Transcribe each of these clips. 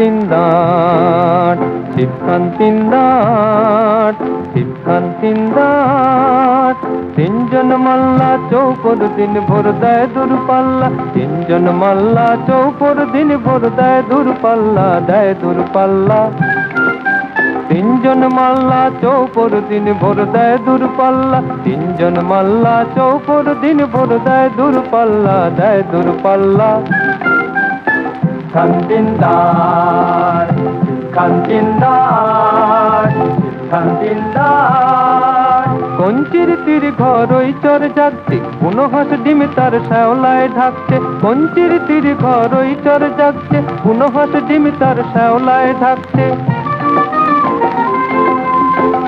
তিন্দাট শিবখান তিন্দাট তিনজন মাল্লা চৌপর দিন ভোর দেয় দূরপাল্লা তিনজন মাল্লা চৌপর দিন ভোর দেয় দূরপাল্লা দেয় দূরপাল্লা তিনজন মাল্লা চৌপর দিন ভোর দেয় দূরপাল্লা তিনজন মাল্লা চৌপর দিন ভোর দেয় দূরপাল্লা দেয় দূরপাল্লা খান্তিন্দার Kandindar, Kandindar. কঞ্চির তীর ঘর ওই চর জাগছে কোনো হাস ডিম তার শ্যাওলায় ঢাকছে কঞ্চির তীর ঘর ওই চর যাচ্ছে কোনো হাস ডিম তার শ্যাওলায় ঢাকছে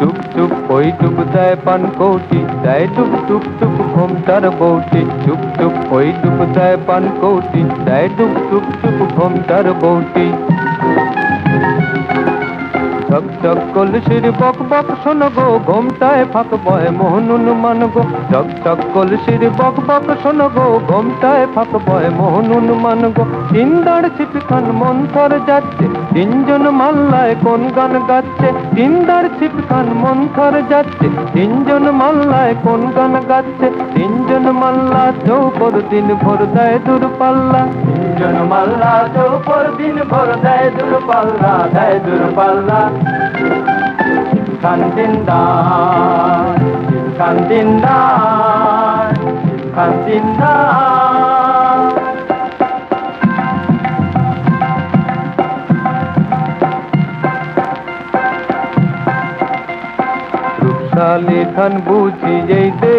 চুপ চুপ ওই টুক দেয় পান কৌটি, দেয় টুক টুপ টুপ ঘোমটার বৌটি চুপ চুপ ওই টুক দেয় পান কৌটি, দেয় টুক টুপ টুপ ঘোমটার বৌটি। চক চক কলসির বক বক শোনো গো, ঘোমটায় ফাঁক বয় মোহনুন মান গো। চক চক কলসির বক বক শোনো গো, ঘোমটায় ফাঁক বয় মোহনুন মান গো। তিনদার ছিপি খান মন্থর যাচ্ছে, তিনজন মাল্লায় কোন গান গাচ্ছে? তিনদার ছিপি খান মন্থর যাচ্ছে, তিনজন মাল্লায় কোন গান গাচ্ছে? তিনজন মাল্লা চৌপর দিন ভোর দেয় দূরপাল্লা। তিনজন মাল্লা চৌপর দিন ভর দেয় দূরপাল্লা দেয় দূরপাল্লা। খান্তিন্দার খান্তিন্দার খান্তিন্দার রূপশালী ধান বুঝি সৃষ্টি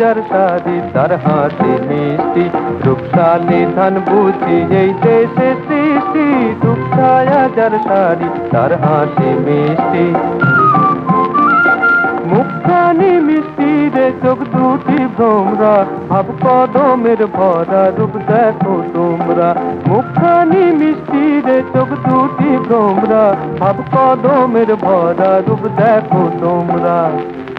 যার সারি তার হাতে মিষ্টি রূপশালী ধান বুঝি, এই দেশে সৃষ্টি দুঃখায়া যার সারি তার হাতে মিষ্টি। মুখখানি মিষ্টি রে, চোখ দুটি ভ্রমরা, ভাব কদমের ভরা রূপ দেখো তোমরা। মুখখানি মিষ্টি রে, চোখ দুটি ভ্রমরা, ভাব কদমের ভরা রূপ দেখো তোমরা।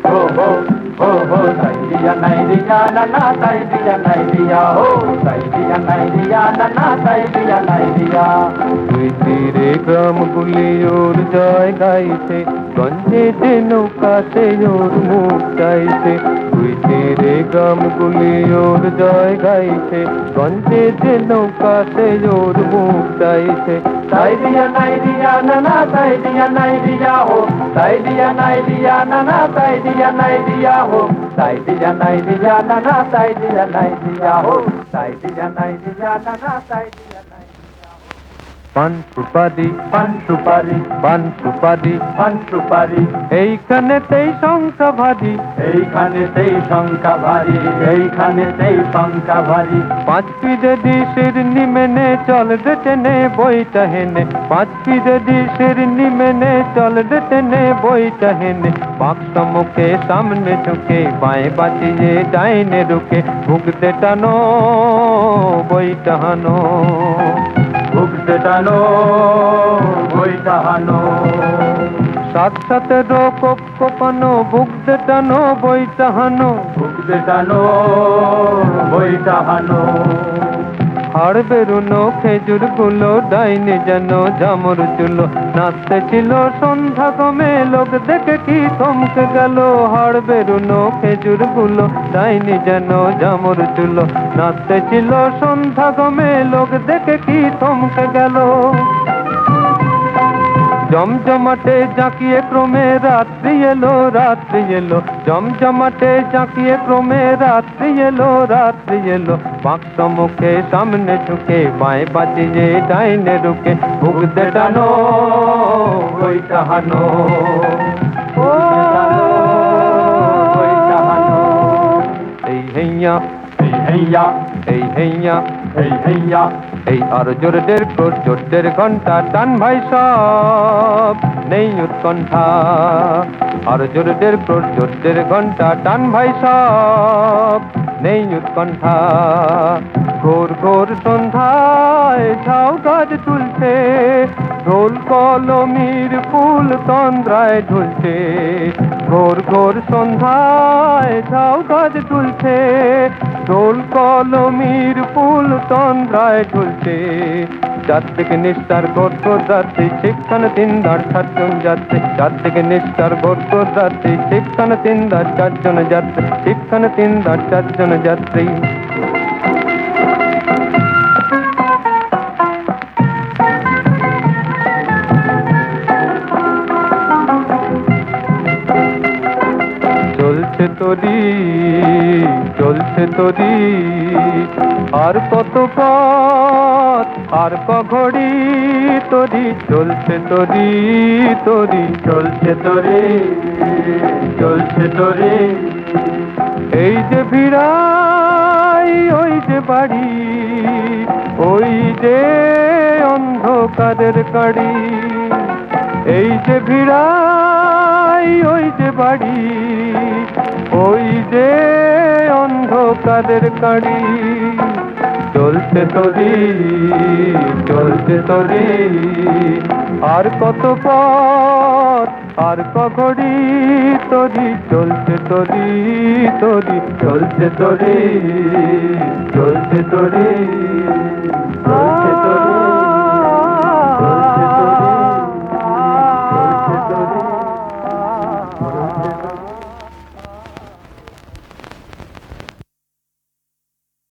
হো হো। হো হো তাই দিয়া নাই দিয়া না না তাই দিয়া নাই দিয়া হো তাই দিয়া নাই দিয়া না না তাই ওর জয় গাইছে গঞ্জে যে নৌকাতে ওর মুখ চাইছে দুই তীরে গ্রামগুলি ওর জয় গাইছে গঞ্জে যে নৌকাতে ওর মুখ চাইছে তাই দিয়া নাই দিয়া না না তাই দিয়া নাই দিয়া হো তাই দিয়া নাই দিয়া না না তাই দিয়া নাই দিয়া হো তাই দিয়া নাই দিয়া না না তাই দিয়া নাই দিয়া হো তাই দিয়া নাই দিয়া না না তাই দিয়া নাই পান সুপারি পান সুপারি পান সুপারি পান সুপারি এইখানেতেই সংখ্যা ভারী এইখানে সেই শঙ্কা ভারী এইখানে সেই শঙ্কা ভারী পাঁচ পিজে ডিশের নিমেনে চল রে টেনে বইটা হেনে। পাঁচ পিজে ডিশের নিমেনে চল রে টেনে বইটা হেনে। বাক্স মুখে সামনে ঝুঁকে বাঁয়ে বাঁচিয়ে ডাইনে রুকে ভুগতে টানো বইটা হানো। ভুগতে টানো বই টাহানো সাত সাথে রোপ কোপানো ভুগতে টানো বই টাহানো ভুগতে টানো বই টাহানো হাড় বেরুনো খেজুরগুলো ডাইনি যেন জামর চুলো। নাচতে ছিল সন্ধ্যা কমে, লোক দেখে কি থমকে গেল। হাড় বেরুনো খেজুরগুলো ডাইনি যেন জামর চুলো। নাচতে ছিল সন্ধ্যা কমে, লোক দেখে কি থমকে গেল। জমজমাটে জাঁকিয়ে ক্রমে রাত্রি এলো রাত্রি এলো। জমজমাটে জাঁকিয়ে ক্রমে রাত্রি এলো রাত্রি এলো। বাক্স মুখে সামনে ঝুঁকে বাঁয়ে বাঁচিয়ে ডাইনে রুকে ভুগতে টানো বই টাহানো ও বই টাহানো। এই হেইয়া এই হেইয়া এই হেইয়া এই হেইয়া। এই আর জোর দের ক্রোশ ঘণ্টা টান ভাই সব নেই উৎকণ্ঠা। আর জোর দের ক্রোশ ঘণ্টা টান ভাই সব নেই উৎকণ্ঠা। ঘোর ঘোর সন্ধ্যায় ঝাউ গাছ তুলছে ঢোল কলমির ফুল তন্দ্রায় ঝুলছে। ঘোর ঘোর সন্ধ্যায় ঝাউ গাছ তুলছে ঢোল কলমির ফুল তন্দ্রায় ঝুলছে। যাত্রীকে নিষ্ঠার ঘোর ঘোর যাত্রী, শিক্ষণ তিন ধার সাতজন যাত্রী। যাত্রীকে নিষ্ঠার ঘোর ঘোর যাত্রী, শিক্ষণ তিন ধার চারজন যাত্রী। শিক্ষণ তিন ধার চারজন যাত্রী। চলছে তোরি চলছে তোরি? আর কত পথ, আর ক ঘড়ি তোরি? চলছে তোরি তোরি, চলছে তোরে চলছে তোরে। এই যে ভিড়াই, ওই যে বাড়ি, ওই যে অন্ধকারের কাড়ি। এই যে ভিড়াই, ওই যে বাড়ি ওই যে অন্ধকারের কাড়ি চলছে তরি চলছে তরি। আর কত পথ, আর কঘড়ি তরি চলছে তরি তরি চলছে তরি চলছে তোরে।